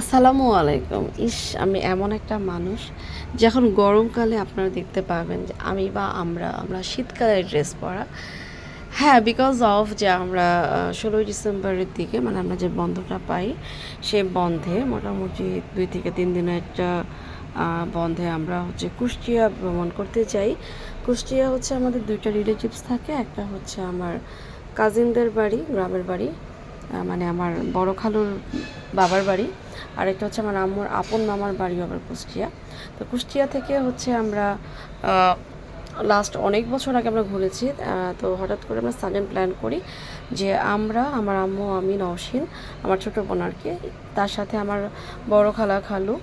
আসসালামু আলাইকুম। ইস, আমি এমন একটা মানুষ যখন গরমকালে আপনারা দেখতে পাবেন যে আমি বা আমরা আমরা শীতকালে ড্রেস পরা। হ্যাঁ বিকজ অফ যে আমরা ষোলোই ডিসেম্বরের দিকে মানে আমরা যে বন্ধটা পাই, সে বন্ধে মোটামুটি দুই থেকে তিন দিনের একটা বন্ধে আমরা হচ্ছে কুষ্টিয়া ভ্রমণ করতে চাই কুষ্টিয়া হচ্ছে আমাদের দুইটা রিলেটিভস থাকে, একটা হচ্ছে আমার কাজিনদের বাড়ি, গ্রামের বাড়ি মানে আমার বড় খালুর বাবার বাড়ি। আর একটা হচ্ছে আমার আম্মুর আপন মামার বাড়ি আবার কুষ্টিয়া। তো কুষ্টিয়া থেকে হচ্ছে আমরা লাস্ট অনেক বছর আগে আমরা ঘুরেছি। তো হঠাৎ করে আমরা সাডেন প্ল্যান করি যে আমরা, আমার আম্মু, আমি, নওশিন, আমার ছোটো বোন আর কি, তার সাথে আমার বড় খালা খালু,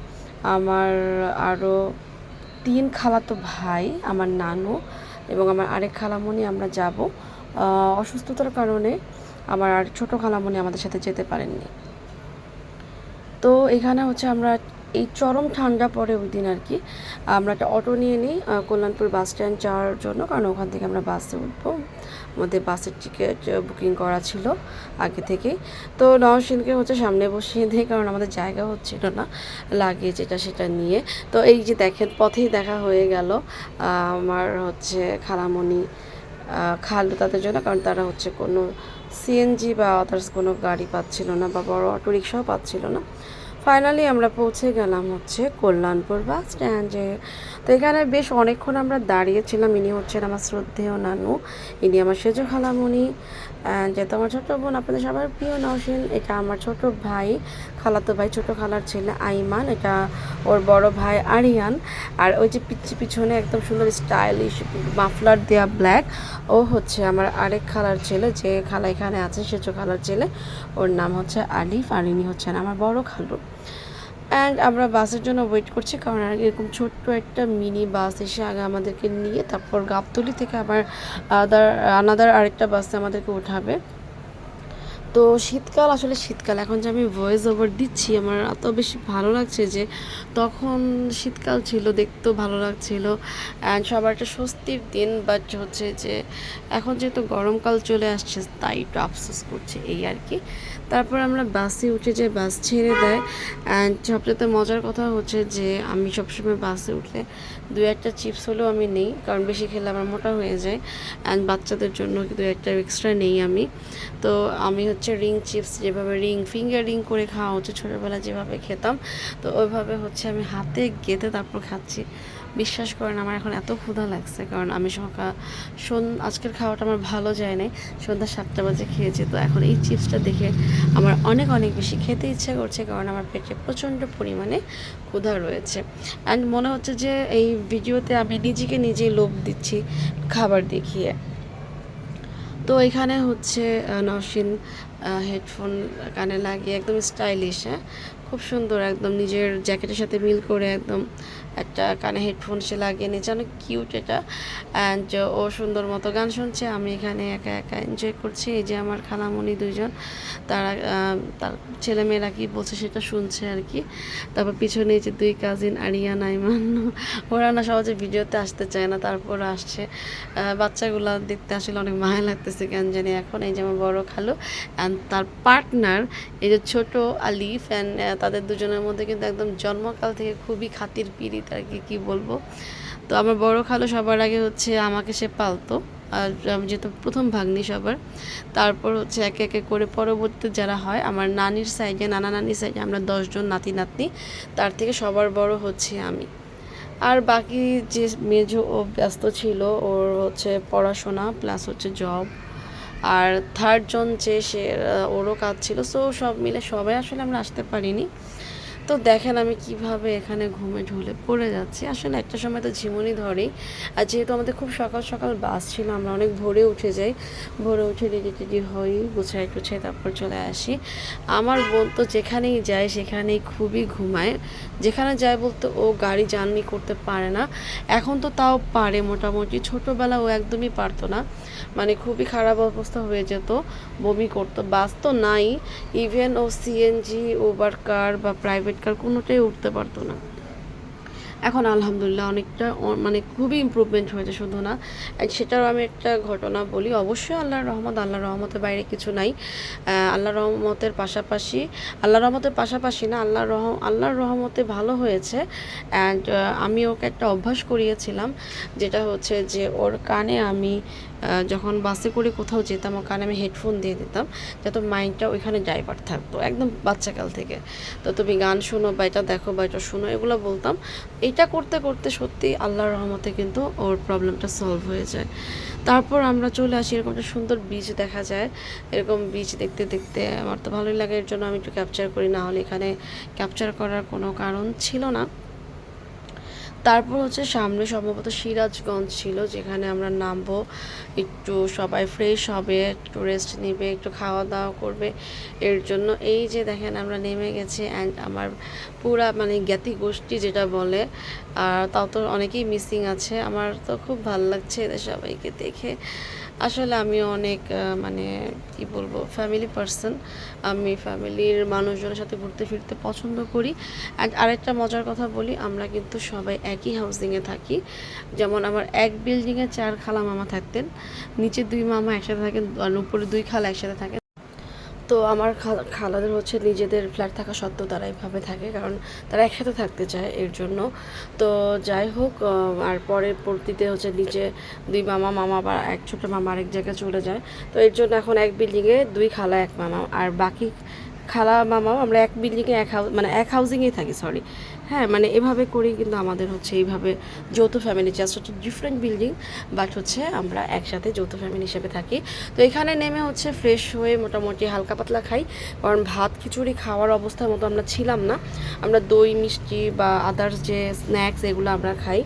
আমার আরও তিন খালাতো ভাই, আমার নানু এবং আমার আরেক খালামণি আমরা যাব। অসুস্থতার কারণে আমার আর ছোটো খালামণি আমাদের সাথে যেতে পারেননি। তো এখানে হচ্ছে আমরা এই চরম ঠান্ডা পড়ে ওই দিন আর কি, আমরা একটা অটো নিয়ে নিই কল্যাণপুর বাস স্ট্যান্ড যাওয়ার জন্য, কারণ ওখান থেকে আমরা বাসে উঠবো। আমাদের বাসের টিকিট বুকিং করা ছিল আগে থেকেই। তো নওশিনকে হচ্ছে সামনে বসিয়ে দিই, কারণ আমাদের জায়গা হচ্ছিল না লাগেজ এটা সেটা নিয়ে। তো এই যে দেখেন, পথেই দেখা হয়ে গেল আমার হচ্ছে খালামণি খালু তাদের জন্য, কারণ তারা হচ্ছে কোনো সিএনজি বা আদার্স কোনো গাড়ি পাচ্ছিল না বা বড় অটো রিক্সাও পাচ্ছিল না। ফাইনালি আমরা পৌঁছে গেলাম হচ্ছে কল্যাণপুর বাস স্ট্যান্ডে তো এখানে বেশ অনেকক্ষণ আমরা দাঁড়িয়েছিলাম। ইনি হচ্ছেন আমার শ্রদ্ধেয় নানু। ইনি আমার সেজো আহ, যেহেতু আমার ছোটো বোন আপনাদের সবার প্রিয় নওশিন এটা আমার ছোট ভাই খালাতো ভাই ছোট খালার ছেলে আইমান এটা ওর বড় ভাই আরিয়ান। আর ওই যে পিচ্ছি পিছনে একদম সুন্দর স্টাইলিশ মাফলার দেয়া ব্ল্যাক ও হচ্ছে আমার আরেক খালার ছেলে যে খালা এখানে আছে সেজো খালার ছেলে। ওর নাম হচ্ছে আলিফ আর ইনি হচ্ছেন আমার বড় খালু। অ্যান্ড আমরা বাসের জন্য ওয়েট করছি, কারণ আর এরকম ছোট্ট একটা মিনি বাস এসে আগে আমাদেরকে নিয়ে তারপর গাবতলি থেকে আবার আদার আনাদার আরেকটা বাসে আমাদেরকে উঠাবে। তো শীতকাল, আসলে শীতকাল, এখন যে আমি ভয়েস ওভার দিচ্ছি, আমার এত বেশি ভালো লাগছে যে তখন শীতকাল ছিল, দেখতেও ভালো লাগছিল। অ্যান্ড সবার একটা স্বস্তির দিন বাট হচ্ছে যে এখন যেহেতু গরমকাল চলে আসছে, তাই একটু আফসোস করছে, এই আর কি। তারপর আমরা বাসে উঠে যে বাস ছেড়ে দেয় অ্যান্ড সবচেয়ে মজার কথা হচ্ছে যে আমি সবসময় বাসে উঠলে দু একটা চিপস হলেও আমি নেই, কারণ বেশি খেলে আমার মোটা হয়ে যায় অ্যান্ড বাচ্চাদের জন্য দু একটা এক্সট্রা নেই আমি। তো আমি হচ্ছে রিং চিপস, যেভাবে রিং ফিঙ্গার রিং করে খাওয়া হচ্ছে ছোটোবেলায় যেভাবে খেতাম, তো ওইভাবে হচ্ছে আমি হাতে গেঁথে তারপর খাচ্ছি। বিশ্বাস করেন, আমার এখন এত ক্ষুধা লাগছে, কারণ আমি সকাল, সন, আজকের খাওয়াটা আমার ভালো যায় নাই, সন্ধ্যা সাতটা বাজে খেয়েছি, তো এখন এই চিপসটা দেখে আমার অনেক অনেক বেশি খেতে ইচ্ছা করছে, কারণ আমার পেটে প্রচণ্ড পরিমাণে ক্ষুধা রয়েছে। অ্যান্ড মনে হচ্ছে যে এই ভিডিওতে আমি নিজেকে নিজেই লোভ দিচ্ছি, খাবার দেখিয়ে। তো এখানে হচ্ছে নসিন হেডফোন কানে লাগিয়ে একদম স্টাইলিশ হ্যাঁ খুব সুন্দর, একদম নিজের জ্যাকেটের সাথে মিল করে একদম একটা কানে হেডফোন সে লাগিয়ে নিয়েছে। অনেক কিউট এটা। অ্যান্ড ও সুন্দর মতো গান শুনছে, আমি এখানে একা একা এনজয় করছি। এই যে আমার খালামণি দুইজন, তারা তার ছেলেমেয়েরা কি বলছে সেটা শুনছে আর কি। তারপর পিছনে যে দুই কাজিন আরিয়া, নাইমান, ওরা না সহজে ভিডিওতে আসতে চায় না, তারপর আসছে। বাচ্চাগুলা দেখতে আসলে অনেক মায়া লাগতেছে, কেন জানি এখন। এই যে আমার বড় খালু অ্যান্ড তার পার্টনার এই যে ছোট আলিফ অ্যান্ড তাদের দুজনের মধ্যে কিন্তু একদম জন্মকাল থেকে খুবই খাতির পিরিত আর কি, কী বলব? তো আমার বড় খালু সবার আগে হচ্ছে আমাকে সে পালতো, আর আমি যেহেতু প্রথম ভাগ্নি সবার। তারপর হচ্ছে একে একে করে পরবর্তীতে যারা হয়, আমার নানির সাইডে নানা নানির সাইডে আমরা দশজন নাতি নাতনি, তার থেকে সবার বড় হচ্ছে আমি। আর বাকি যে মেজো ও ব্যস্ত ছিল, ওর হচ্ছে পড়াশোনা প্লাস হচ্ছে জব আর থার্ড জন যে সে ওরও কাজ ছিল। সো সব মিলে সবাই আসলে আমরা আসতে পারিনি। তো দেখেন আমি কীভাবে এখানে ঘুমে ঢুলে পড়ে যাচ্ছি। আসলে একটা সময় তো ঝিমুনি ধরেই। আর যেহেতু আমাদের খুব সকাল সকাল বাস ছিল, আমরা অনেক ভোরে উঠে যাই। ভোরে উঠে রেডি টেডি হই, গুছাই টুছাই তারপর চলে আসি। আমার বোন তো যেখানেই যায় সেখানেই খুবই ঘুমায়। যেখানে যায় বলতে ও গাড়ি জার্নি করতে পারে না। এখন তো তাও পারে মোটামুটি। ছোটোবেলা ও একদমই পারতো না। মানে খুবই খারাপ অবস্থা হয়ে যেত। বমি করতো। বাস তো নাই। ইভেন ও সিএনজি ওভার কার বা প্রাইভেট কার কোনোটাই উঠতে পারতো না। এখন আলহামদুলিল্লাহ অনেকটা মানে খুবই ইমপ্রুভমেন্ট হয়েছে শুধু না। সেটারও আমি একটা ঘটনা বলি অবশ্যই আল্লাহর রহমত আল্লাহর রহমতের বাইরে কিছু নাই। আহ, আল্লাহর রহমতের পাশাপাশি আল্লাহর রহমতের পাশাপাশি না আল্লাহর রহ আল্লাহর রহমতে ভালো হয়েছে। অ্যান্ড আমি ওকে একটা অভ্যাস করিয়েছিলাম যেটা হচ্ছে যে ওর কানে আমি যখন বাসে করে কোথাও যেতাম ওর কানে আমি হেডফোন দিয়ে দিতাম, যাতে মাইন্ডটা ওইখানে ড্রাইভার থাকতো, একদম বাচ্চাকাল থেকে। তো তুমি গান শোনো বা এটা দেখো বা এটা শোনো, এগুলো বলতাম। এটা করতে করতে সত্যি আল্লাহর রহমতে কিন্তু ওর প্রবলেমটা সলভ হয়ে যায়। তারপর আমরা চলে আসি, এরকম একটা সুন্দর বীজ দেখা যায়। এরকম বীজ দেখতে দেখতে আমার তো ভালোই লাগে, এর জন্য আমি একটু ক্যাপচার করি। না হলে এখানে ক্যাপচার করার কোনো কারণ ছিল না। তারপর হচ্ছে সামনে সম্ভবত সিরাজগঞ্জ ছিল, যেখানে আমরা নামবো। একটু সবাই ফ্রেশ হবে, একটু রেস্ট নেবে, একটু খাওয়া দাওয়া করবে। এর জন্য এই যে দেখেন আমরা নেমে গেছি অ্যান্ড আমার পুরা মানে জ্ঞাতি গোষ্ঠী যেটা বলে, আর তাও তো অনেকেই মিসিং আছে। আমার তো খুব ভালো লাগছে এদের সবাইকে দেখে। আসলে আমি অনেক মানে কি বলব ফ্যামিলি পার্সন আমি ফ্যামিলির মানুষজনের সাথে ঘুরতে ফিরতে পছন্দ করি। অ্যান্ড আরেকটা মজার কথা বলি, আমরা কিন্তু সবাই একই হাউসিংয়ে থাকি। যেমন আমার এক বিল্ডিংয়ে চার খালা মামা থাকতেন, নিচে দুই মামা একসাথে থাকেন আর উপরে দুই খালা একসাথে থাকেন। তো আমার খালা- খালাদের হচ্ছে নিজেদের ফ্ল্যাট থাকা সত্ত্বেও তারা এইভাবে থাকে, কারণ তারা একসাথে থাকতে চায় এর জন্য। তো যাই হোক আর পরের পরবর্তীতে হচ্ছে নিচে দুই মামা মামা বা এক ছোটো মামা আরেক জায়গায় চলে যায়। তো এর জন্য এখন এক বিল্ডিংয়ে দুই খালা, এক মামা। আর বাকি খালা, মামাও আমরা এক বিল্ডিংয়ে এক হাউস মানে এক হাউজিংয়েই থাকি সরি হ্যাঁ মানে এভাবে করেই কিন্তু আমাদের হচ্ছে এইভাবে যৌথ ফ্যামিলি জাস্ট হচ্ছে ডিফারেন্ট বিল্ডিং বাট হচ্ছে আমরা একসাথে যৌথ ফ্যামিলি হিসেবে থাকি। তো এখানে নেমে হচ্ছে ফ্রেশ হয়ে মোটামুটি হালকা পাতলা খাই, কারণ ভাত খিচুড়ি খাওয়ার অবস্থার মতো আমরা ছিলাম না। আমরা দই, মিষ্টি বা আদার্স যে স্ন্যাক্স এগুলো আমরা খাই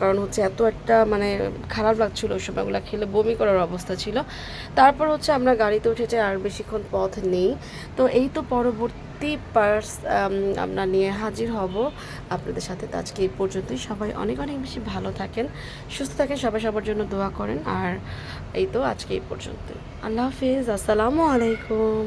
কারণ হচ্ছে এত একটা মানে খারাপ লাগছিল ওই সময়গুলো খেলে, বমি করার অবস্থা ছিল। তারপর হচ্ছে আমরা গাড়িতে উঠেছে আর বেশিক্ষণ পথ নেই। তো এই তো পরবর্তী পার্স আমরা নিয়ে হাজির হব। আপনাদের সাথে আজকে এই পর্যন্তই। সবাই অনেক অনেক বেশি ভালো থাকেন, সুস্থ থাকেন, সবাই সবার জন্য দোয়া করেন। আর এই তো আজকে এই পর্যন্ত আল্লাহ হাফিজ, আসসালামু আলাইকুম।